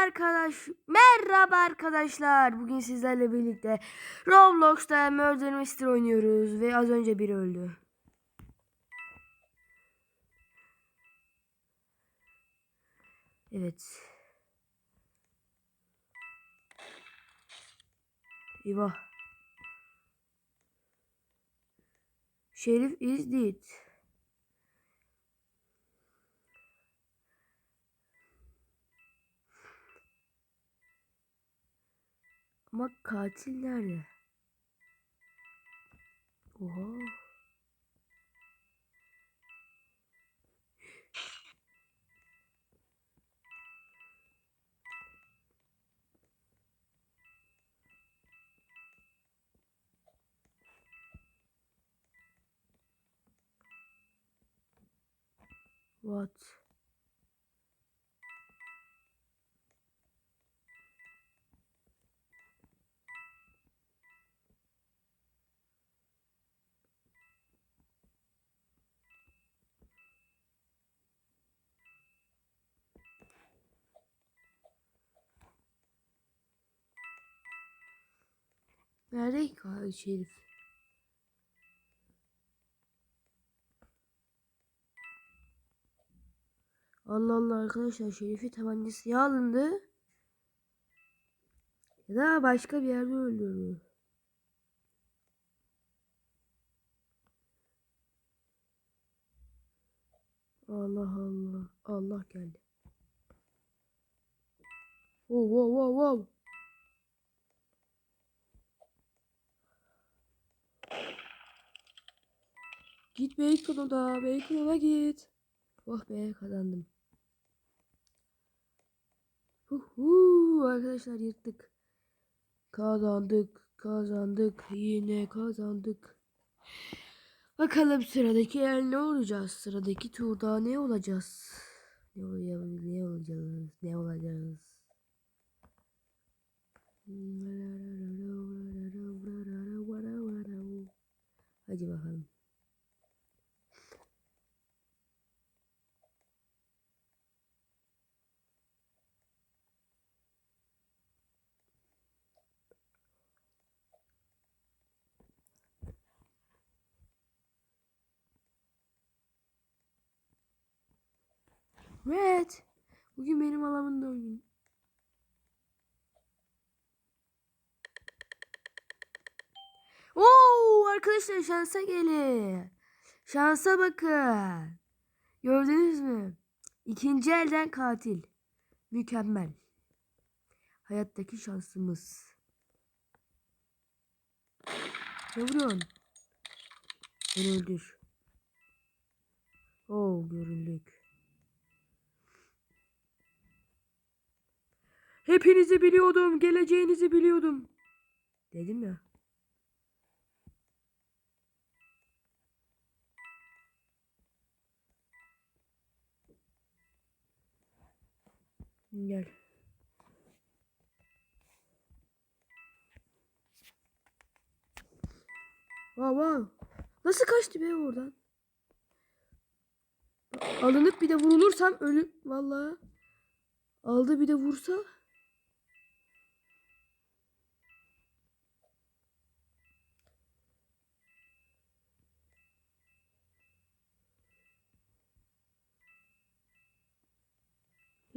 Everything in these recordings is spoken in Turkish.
arkadaş. Merhaba arkadaşlar. Bugün sizlerle birlikte Roblox'ta Murder Mystery oynuyoruz ve az önce biri öldü. Evet. Eyvah. Şerif is dead. Ama katil nerede? Oha. What? Nerede ki Şerif? Allah Allah arkadaşlar Şerif'i tabancası ya alındı. Ya da başka bir yerde öldürdü. Allah Allah. Allah geldi. Wow wow wow wow. Git Bacon'a Bacon'a git. Oh be kazandım. Uhu, arkadaşlar yırttık. Kazandık, kazandık, yine kazandık. Bakalım sıradaki el ne olacağız? Sıradaki turda ne olacağız? Ne olacağız? Ne olacağız? Ne olacağız? Hadi bakalım. Red. Bugün benim alanımda oyun. Oo arkadaşlar şansa gelin. Şansa bakın. Gördünüz mü? İkinci elden katil. Mükemmel. Hayattaki şansımız. Vuruyorsun? Beni öldür. Oo görüldük. Hepinizi biliyordum. Geleceğinizi biliyordum. Dedim ya. Gel. Wow wow. Nasıl kaçtı be oradan? Alınıp bir de vurulursam ölü vallahi aldı bir de vursa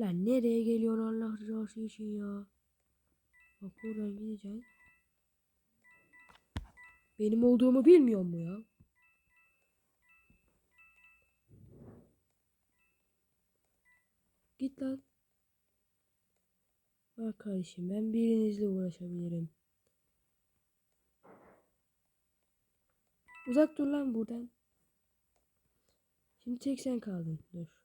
Lan nereye geliyor Allah rızası için ya? Bak oradan gideceksin. Benim olduğumu bilmiyor mu ya? Git lan. Bak kardeşim ben birinizle uğraşabilirim. Uzak dur lan buradan. Şimdi tek sen kaldın. Dur.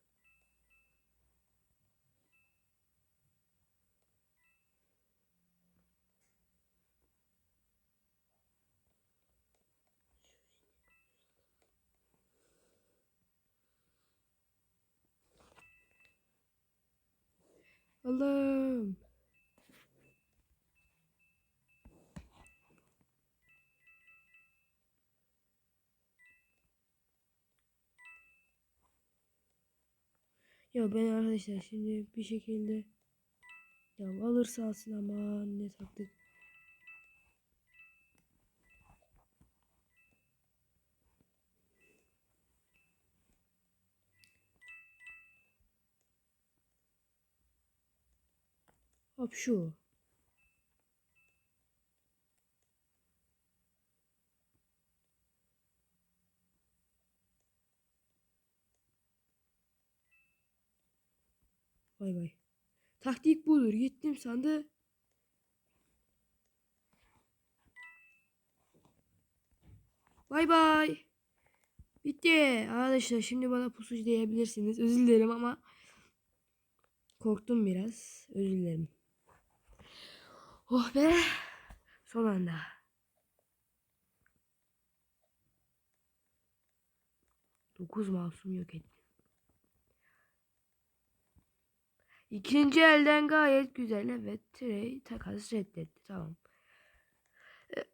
Allah'ım. Ya ben arkadaşlar şimdi bir şekilde Ya alırsa alsın ama ne taktık. Hop şu. Bay bay. Taktik budur. Gittim sandı. Bay bay. Bitti. Arkadaşlar şimdi bana pusucu diyebilirsiniz. Özür dilerim ama korktum biraz. Özür dilerim. Oh be. Son anda. Dokuz masum yok ettim. İkinci elden gayet güzel. Evet. Trey takas reddetti. Tamam. E,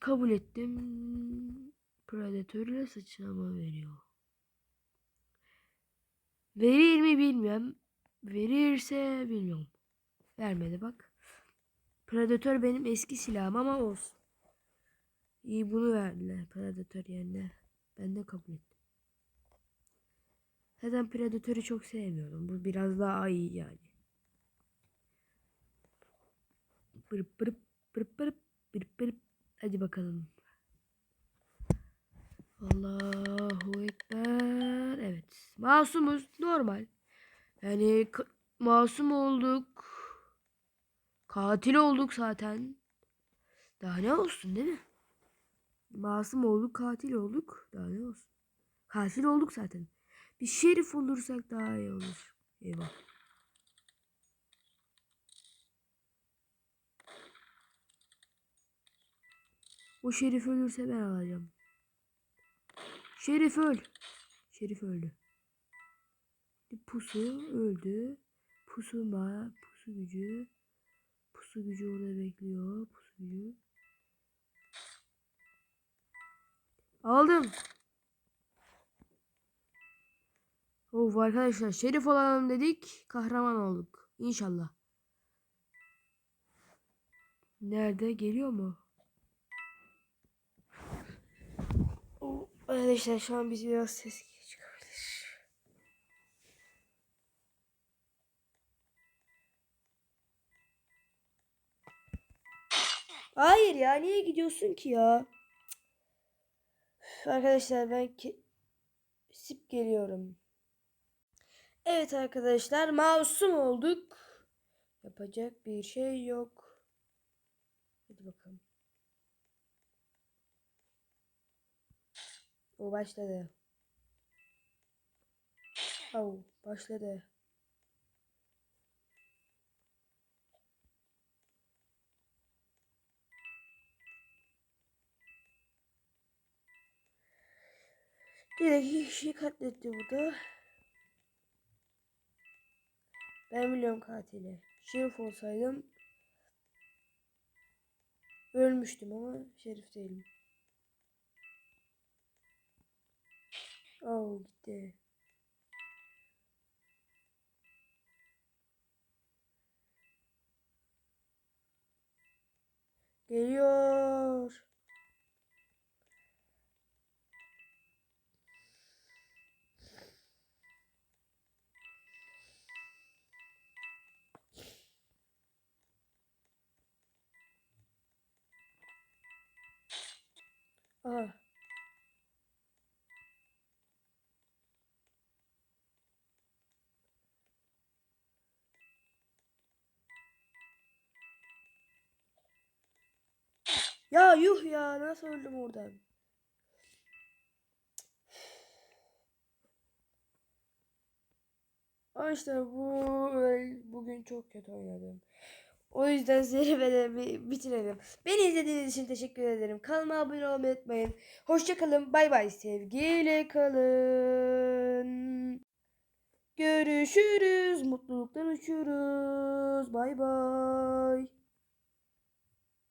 kabul ettim. Predatörle sıçrama veriyor. Verir mi bilmiyorum. Verirse bilmiyorum. Vermedi bak. Predatör benim eski silahım ama olsun. İyi bunu verdiler. Predatör yerine. Ben de kabul ettim. Zaten Predator'u çok sevmiyorum. Bu biraz daha iyi yani. Bırıp bırıp bırıp bırıp bırıp bırıp. Hadi bakalım. Allahu Ekber. Evet. Masumuz. Normal. Yani masum olduk. Katil olduk zaten. Daha ne olsun değil mi? Masum olduk, katil olduk. Daha ne olsun? Katil olduk zaten. Bir şerif olursak daha iyi olur. Eyvah. O şerif ölürse ben alacağım. Şerif öl. Şerif öldü. Pusu öldü. Pusu ma, pusu gücü. Pusu gücü orada bekliyor. Pusu gücü. Aldım. Of arkadaşlar şerif olalım dedik. Kahraman olduk. İnşallah. Nerede? Geliyor mu? Arkadaşlar şu an biz biraz ses Hayır ya niye gidiyorsun ki ya? Arkadaşlar ben sip geliyorum. Evet arkadaşlar masum olduk. Yapacak bir şey yok. Hadi bakalım. O başladı. Au başladı. İki kişiyi katletti burada. Ben biliyorum katili. Şerif olsaydım ölmüştüm ama şerif değilim. Oh gitti. Geliyor. Aha. Ya yuh ya nasıl öldüm oradan? Ama bu bugün çok kötü oynadım. O yüzden zirvelerimi bitirelim. Beni izlediğiniz için teşekkür ederim. Kanalıma abone olmayı unutmayın. Hoşçakalın. Bay bay. Sevgiyle kalın. Görüşürüz. Mutluluktan uçuyoruz. Bay bay.